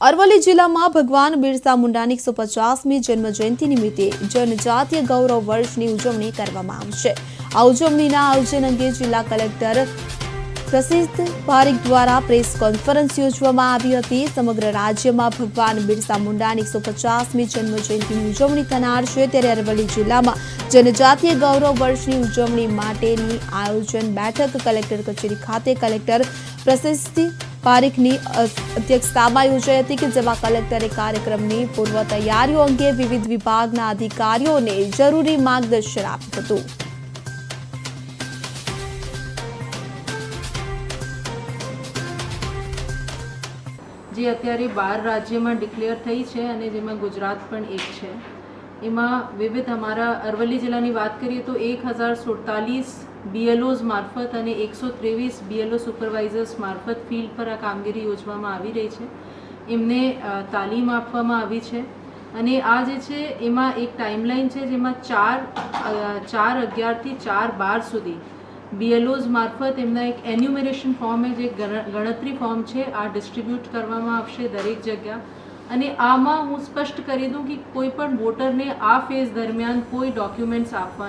અરવલ્લી જિલ્લામાં ભગવાન બિરસા મુંડાની એકસો પચાસમી જન્મ જયંતિ નિમિત્તે જનજાતીય ગૌરવ વર્ષની ઉજવણી કરવામાં આવશે આ ઉજવણીના આયોજન અંગે જિલ્લા કલેક્ટર પ્રસિદ્ધ પારીખ દ્વારા પ્રેસ કોન્ફરન્સ યોજવામાં આવી હતી. સમગ્ર રાજ્યમાં ભગવાન બિરસા મુંડાની એકસો પચાસમી જન્મ જયંતિની ઉજવણી થનાર છે. ત્યારે અરવલ્લી જિલ્લામાં જનજાતીય ગૌરવ વર્ષની ઉજવણી માટેની આયોજન બેઠક કલેક્ટર કચેરી ખાતે કલેક્ટર પ્રસિદ્ધિ પારીખની અધ્યક્ષતામાં યોજાઈ હતી કે જેમાં કલેક્ટરે કાર્યક્રમની પૂર્વ તૈયારીઓ અંગે વિવિધ વિભાગના અધિકારીઓને જરૂરી માર્ગદર્શન આપ્યું હતું. જે અત્યારે બાર રાજ્યમાં ડિક્લેર થઈ છે અને જેમાં ગુજરાત પણ એક છે. એમાં વિવિધ અમારા અરવલ્લી જિલ્લાની વાત કરીએ તો એક હજાર સુડતાલીસ બીએલઓઝ મારફત અને એકસો ત્રેવીસ બીએલઓ સુપરવાઇઝર્સ મારફત ફિલ્ડ પર આ કામગીરી યોજવામાં આવી રહી છે. એમને તાલીમ આપવામાં આવી છે. અને આ જે છે, એમાં એક ટાઈમલાઈન છે જેમાં ચાર ચાર અગિયારથી ચાર બાર સુધી બીએલઓઝ મારફત એમના એક એન્યુમેરેશન ફોર્મ જે ગણ- ગણતરી ફોર્મ છે, આ ડિસ્ટ્રીબ્યુટ કરવામાં આવશે દરેક જગ્યા. અને આમાં હું સ્પષ્ટ કરી દઉં કે કોઈ પણ વોટરને આ ફેઝ દરમિયાન કોઈ ડોક્યુમેન્ટ્સ આપવા